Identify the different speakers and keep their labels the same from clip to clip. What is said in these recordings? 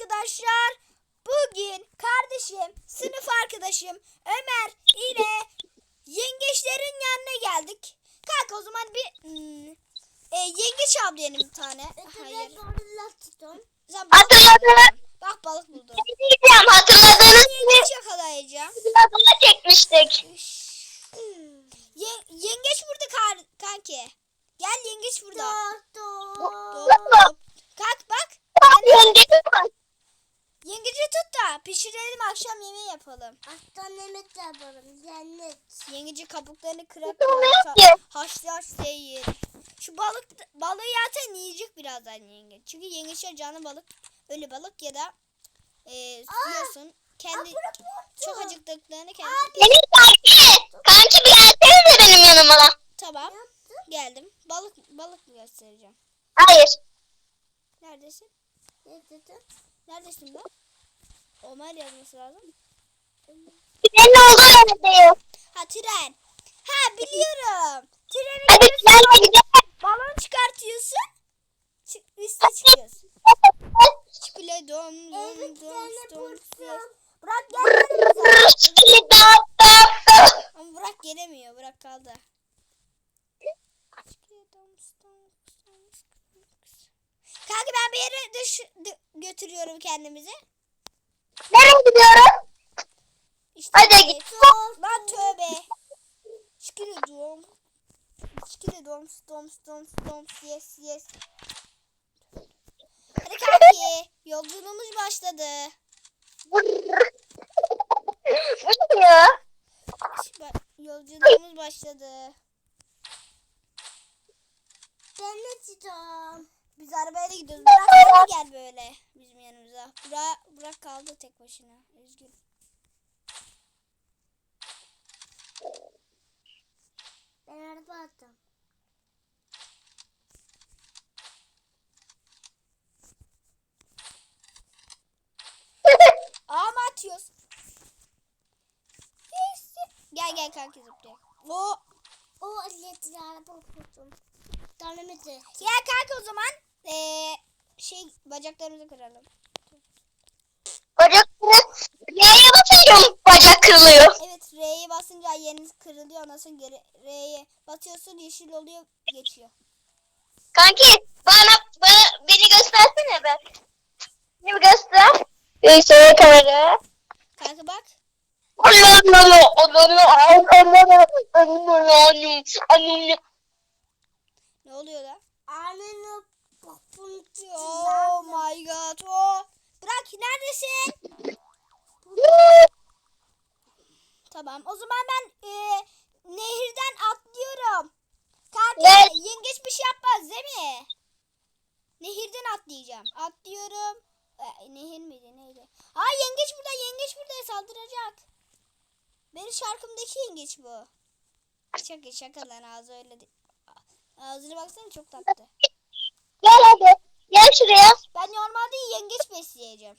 Speaker 1: arkadaşlar. Bugün kardeşim, sınıf arkadaşım Ömer ile yengeçlerin yanına geldik. Kalk o zaman bir hmm, e, yengeç al diyelim bir tane. Hayır. Sen balık. Bak balık buldum.
Speaker 2: Ne diyeceğim hatırladınız mı?
Speaker 1: Yengeç yakalayacağım.
Speaker 2: Adına çekmiştik.
Speaker 1: Ye- yengeç burada kar kanki. Gel yengeç burada.
Speaker 2: Bu-
Speaker 1: Doğru. Kalk bak.
Speaker 2: Yengeci var.
Speaker 1: Yengeci tut da pişirelim akşam yemeği yapalım.
Speaker 3: Aslan yemek yapalım. Cennet.
Speaker 1: Yengeci kabuklarını haşlı haşlı yiyin. Şu balık balığı zaten yiyecek birazdan yengeç. Çünkü yengeçler canlı balık. Ölü balık ya da e, yiyorsun. Kendi çok acıktıklarını kendi.
Speaker 2: Benim kanki. Kanki bir gelsenize benim yanıma.
Speaker 1: Tamam. Geldim. Balık balık mı göstereceğim?
Speaker 2: Hayır.
Speaker 1: Neredesin?
Speaker 3: Ne dedin?
Speaker 1: Neredesin ben? Ömer yazması lazım.
Speaker 2: Senin olduğu yerdeyim.
Speaker 1: Ha tren. Ha biliyorum. Trene
Speaker 2: Hadi benimle gidelim.
Speaker 1: balon çıkartıyorsun. Çık, üste çıkıyorsun. Çıkıle dom dom
Speaker 3: Evet,
Speaker 1: dom dom. Bırak gelmiyor. Ama bırak gelemiyor. Bırak kaldı. Kanka ben bir yere dış, dı- götürüyorum kendimizi.
Speaker 2: Hadi git.
Speaker 1: Lan tövbe. Çıkıle dom. Çıkıle dom dom dom dom. Yes yes. Hadi kanki. Yolculuğumuz başladı.
Speaker 2: Bu ne ya?
Speaker 1: Yolculuğumuz başladı.
Speaker 3: Ben ne tutacağım?
Speaker 1: Biz arabayla gidiyoruz. Burak gel böyle bizim yanımıza. Burak, Burak kaldı tek başına. Üzgün.
Speaker 3: Ben araba attım.
Speaker 1: Aa mı atıyoruz? Yes. Gel gel kanki zıplayalım. Oo.
Speaker 3: O elektrikli araba okudum. Tanımızı.
Speaker 1: Gel kanka o zaman. Ee, şey bacaklarımızı kıralım.
Speaker 2: Bacak Neye basıyorum? Bacak kırılıyor.
Speaker 1: R'ye basınca yeriniz kırılıyor. Ondan sonra geri R'ye basıyorsun yeşil oluyor geçiyor.
Speaker 2: Kanki bana, bana beni göstersene be. Beni göster. Göster kamera.
Speaker 1: Kanka bak. Ne oluyor da?
Speaker 3: Annenin popunu
Speaker 1: Oh my god. Oh. Bırak neredesin? Tamam. O zaman ben e, nehirden atlıyorum. Kanka yengeç bir şey yapmaz değil mi? Nehirden atlayacağım. Atlıyorum. E, nehir miydi neydi? Ha yengeç burada yengeç burada saldıracak. Benim şarkımdaki yengeç bu. Şaka şaka lan ağzı öyle değil. Ağzına baksana çok tatlı.
Speaker 2: Gel hadi. Gel şuraya.
Speaker 1: Ben normalde yengeç besleyeceğim.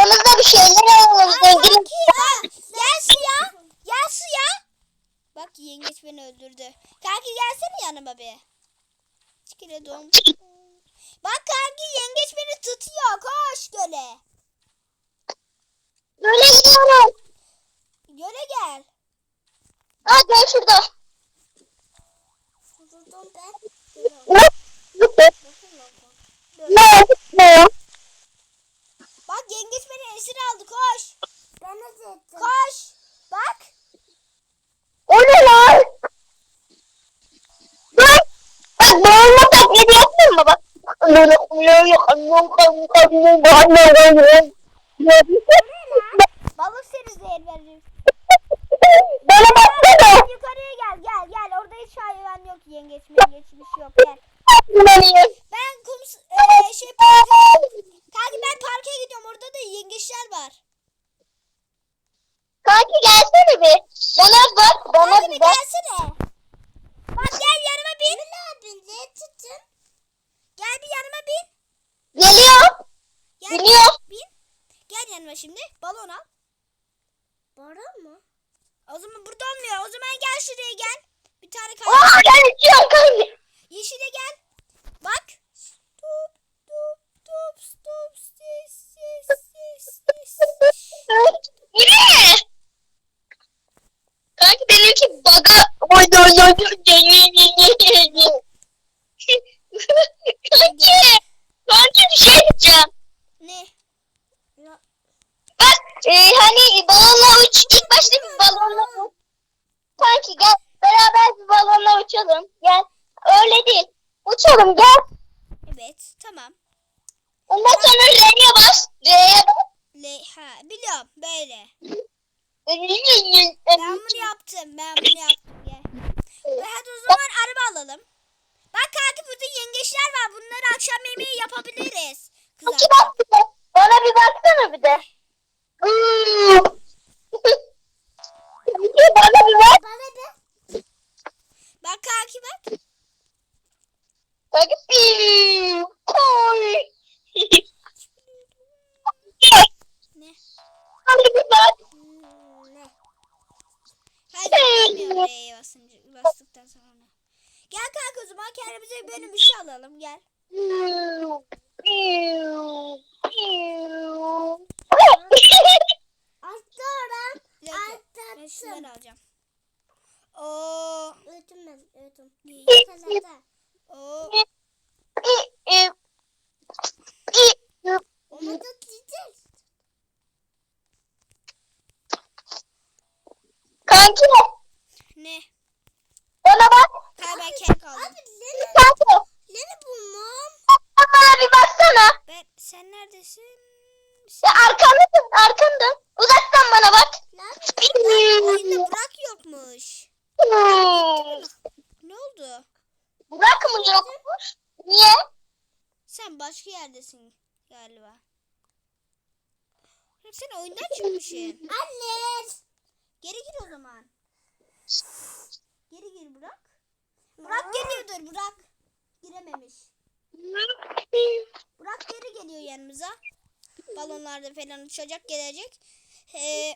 Speaker 2: Aramızda bir şeyler alalım. Zengin.
Speaker 1: Gel suya. Gel suya. Bak yengeç beni öldürdü. Kanki gelsene yanıma bir. Çıkire dom. Bak kanki yengeç beni tutuyor. Koş göle.
Speaker 2: Böyle gidiyorum.
Speaker 1: Göle gel.
Speaker 2: Ha gel şurada.
Speaker 3: Ben.
Speaker 2: Ne?
Speaker 1: Bak yengeç beni esir aldı. Koş.
Speaker 3: Ben ne dedim?
Speaker 1: Koş. Bak.
Speaker 2: O ne lan? Bak. Bak boğulma taklidi yapmıyor mu bak?
Speaker 1: Balık seni zehir verir.
Speaker 2: Bana baksana.
Speaker 1: Yukarıya gel gel gel. Orada hiç hayvan yok. Yengeç mengeç bir şey yok. Gel. Ben kum e, şey parka Kanki ben parka gidiyorum. Orada da yengeçler var. Şuraya gel. Bir
Speaker 3: tane
Speaker 1: kaydı. Aa ben içiyorum kanka. Yeşile gel. Bak. Stop stop stop stop
Speaker 2: ses ses ses ses.
Speaker 1: Niye? Kanka benimki baga oydu oydu oydu.
Speaker 2: Kanki. Kanki bir şey diyeceğim.
Speaker 1: Ne?
Speaker 2: Bak e, hani balonla uç ilk başta bir balonla Kanki gel beraber bir balonla uçalım. Gel. Öyle değil. Uçalım gel.
Speaker 1: Evet tamam.
Speaker 2: Ondan sonra R'ye bas. R'ye bas.
Speaker 1: Ha biliyorum böyle. Ben bunu yaptım. Ben bunu yaptım. Gel. Hadi o zaman araba alalım. Bak kanki burada yengeçler var. Bunları akşam yemeği yapabiliriz. Kızlar.
Speaker 2: Bana bir baksana bir de. Kanki bana bir bak.
Speaker 3: Bana de.
Speaker 1: Bak kanki bak.
Speaker 2: Kanki bir. Koy.
Speaker 1: Ne?
Speaker 2: Kanki bir bak.
Speaker 3: Hmm, ne?
Speaker 1: Basınca, bastıktan sonra. Gel kanka o zaman kendimize böyle bir şey alalım gel. Dakika, Ben şunları alacağım. Oo,
Speaker 3: Ötüm ben.
Speaker 1: İyi.
Speaker 3: Salata.
Speaker 1: Oo,
Speaker 3: Onu da tutacağız.
Speaker 2: Kanki
Speaker 1: ne?
Speaker 2: bana bak.
Speaker 1: Kanka ben kek aldım.
Speaker 3: Abi Lene.
Speaker 2: Kanki
Speaker 3: Lene bulmam.
Speaker 2: bana bir baksana.
Speaker 1: Ben, sen neredesin?
Speaker 2: Ya arkamdasın arkamda. Uzaktan bana bak.
Speaker 3: Lan.
Speaker 1: Oyunda Burak yokmuş. Ne oldu?
Speaker 2: Burak mı yokmuş? Niye?
Speaker 1: Sen başka yerdesin galiba. Sen oyundan çıkmışsın.
Speaker 3: Anne.
Speaker 1: Geri gir o zaman. Geri gir Burak. Burak geliyordur Burak. Girememiş. Burak geri geliyor yanımıza. Balonlarda falan uçacak gelecek. Ee,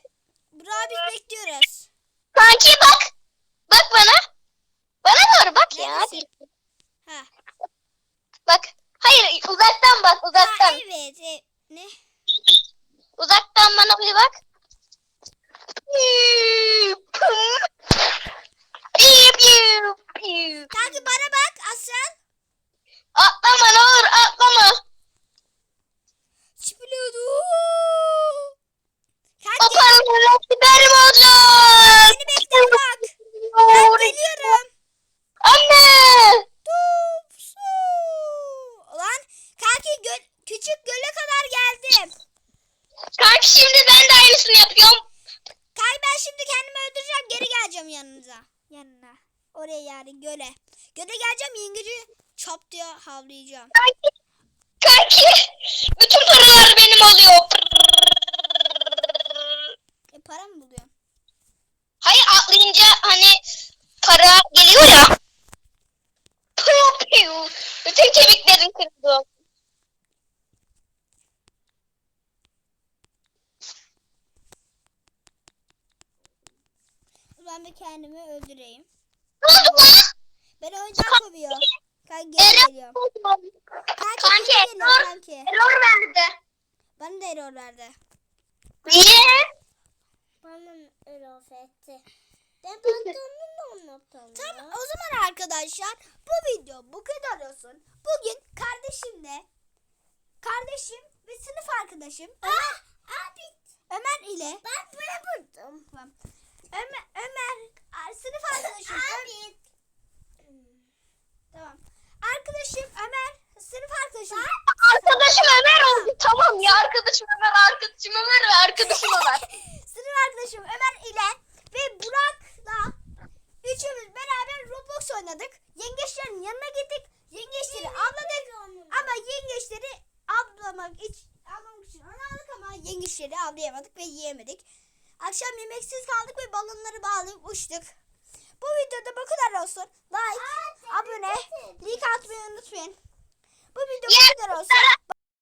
Speaker 1: Burak'ı biz bekliyoruz.
Speaker 2: Kanki bak. Bak bana. Bana doğru bak ya.
Speaker 1: Neredesin? Ha.
Speaker 2: Bak. Hayır uzaktan bak
Speaker 1: ha
Speaker 2: uzaktan.
Speaker 1: evet. e, ne?
Speaker 2: Uzaktan bana bir bak.
Speaker 1: Kanka bana bak asıl.
Speaker 2: Atlama ne olur atlama.
Speaker 1: Çıpılıyordu.
Speaker 2: O
Speaker 1: Kanka
Speaker 2: paraların hepsi benim olacak.
Speaker 1: beni bekle Burak. Ben geliyorum.
Speaker 2: Anne.
Speaker 1: Top su. Ulan kanki göl, küçük göle kadar geldim.
Speaker 2: Kanki şimdi ben de aynısını yapıyorum.
Speaker 1: Kanka ben şimdi kendimi öldüreceğim geri geleceğim yanınıza. Yanına. Oraya yani göle. Göle geleceğim yengeci çap diye havlayacağım.
Speaker 2: Kanki. Kanki. Bütün paralar benim oluyor.
Speaker 1: E para mı buluyorum?
Speaker 2: Hayır atlayınca hani para geliyor ya. Piu piu. Bütün kemiklerin kırıldı.
Speaker 1: Ben bir kendimi öldüreyim.
Speaker 2: Ne oldu lan?
Speaker 1: Beni oyundan kovuyor. Kanka geri
Speaker 2: Error
Speaker 1: geliyorum.
Speaker 2: oldu.
Speaker 1: Kanki,
Speaker 2: error,
Speaker 1: kanki.
Speaker 2: error verdi.
Speaker 1: Bana da error verdi.
Speaker 2: Niye?
Speaker 3: Bana erof etti. Ben pantolonunu unuttum.
Speaker 1: Tamam o zaman arkadaşlar bu video bu kadar olsun. Bugün kardeşimle kardeşim ve sınıf arkadaşım Ömer,
Speaker 3: Abi
Speaker 1: Ömer ile
Speaker 3: ben bunu buldum.
Speaker 1: Ömer, Ömer sınıf arkadaşım Ö-
Speaker 3: Abi.
Speaker 1: tamam. Arkadaşım Ömer sınıf arkadaşım
Speaker 2: Arkadaşım Ömer oldu. Tamam ya arkadaşım Ömer, arkadaşım Ömer ve arkadaşım Ömer.
Speaker 1: sınıf arkadaşım Ömer ile ve Burak'la üçümüz beraber Roblox oynadık. Yengeçlerin yanına gittik. Yengeçleri avladık. Ama yengeçleri avlamak için avlamak için onu aldık ama yengeçleri avlayamadık ve yiyemedik. Akşam yemeksiz kaldık ve balonları bağlayıp uçtuk. Bu videoda bu kadar olsun. Like, abone, like atmayı unutmayın. Bu video bu kadar olsun.